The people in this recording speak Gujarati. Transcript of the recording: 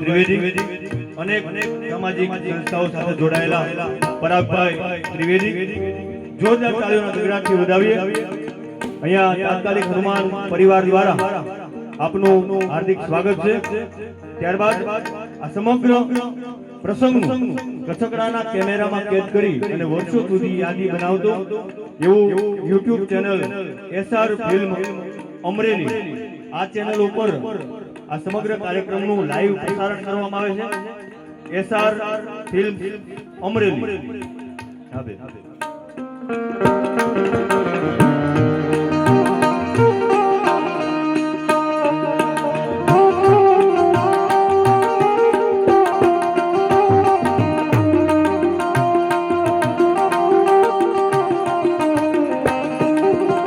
ત્રિવેદી અનેક સામાજિક સંસ્થાઓ સાથે જોડાયેલા પરાગભાઈ ત્રિવેદી, જોરદાર તાળીઓના ગુજરાતથી વધાવીએ. અહીંયા તાત્કાલિક હનુમાન પરિવાર દ્વારા આપનું હાર્દિક સ્વાગત છે. ત્યારબાદ આ સમગ્ર પ્રસંગનું કચકડાના કેમેરામાં કેદ કરી અને વર્ષો સુધી યાદી બનાવતો એવું YouTube channel S R film Amreli આ ચેનલ ઉપર આ સમગ્ર કાર્યક્રમનું લાઈવ પ્રસારણ કરવામાં આવે છે. S R film Amreli. હા.